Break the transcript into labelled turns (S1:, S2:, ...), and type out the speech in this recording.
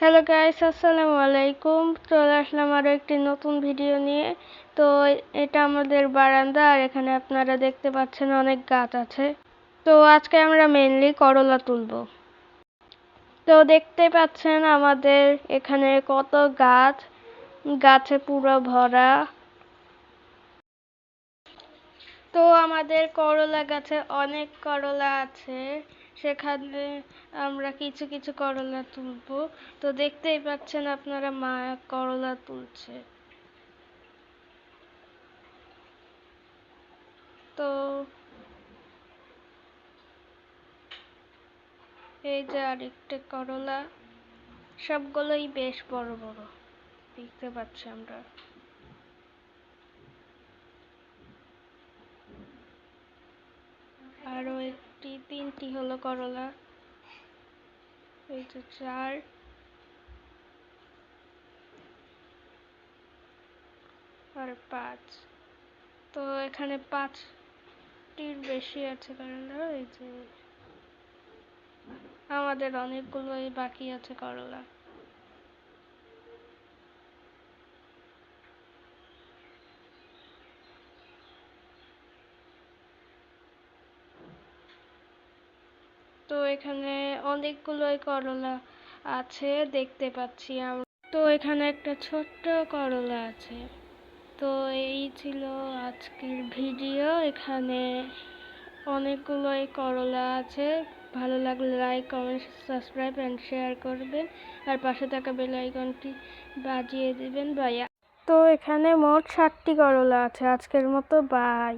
S1: Hello guys আসসালামু আলাইকুম। চলে আসলাম আরও একটি নতুন ভিডিও নিয়ে। তো এটা আমাদের বারান্দা, আর এখানে আপনারা দেখতে পাচ্ছেন অনেক গাছ আছে। তো আজকে আমরা মেনলি করলা তুলব। তো দেখতে পাচ্ছেন আমাদের এখানে কত গাছ। গাছে পুরো ভরা। তো আমাদের করলা গাছে অনেক করলা আছে। সেখানে আমরা কিছু কিছু করলা তুলবো। তো দেখতেই পাচ্ছেন আপনারা মা করলা তুলছে। তো এই যে আরেকটা করলা, সবগুলোই বেশ বড় বড়। দেখতে পাচ্ছি আমরা আরও তিনটি হলো করলা। এই তো চার। আর পাঁচ। তো এখানে পাঁচটির বেশি আছে করলা এই যে আমাদের অনেকগুলোই বাকি আছে করলা। তো এখানে অনেকগুলোই করলা আছে, দেখতে পাচ্ছি আমরা। তো এখানে একটা ছোট্ট করলা আছে। তো এই ছিল আজকের ভিডিও। এখানে অনেকগুলোই করলা আছে। ভালো লাগলে like comment subscribe and share করবেন। আর পাশে থাকা বেল আইকনটি বাজিয়ে দিবেন বাই তো এখানে মোট ষাটটি করলা আছে। আজকের মতো বাই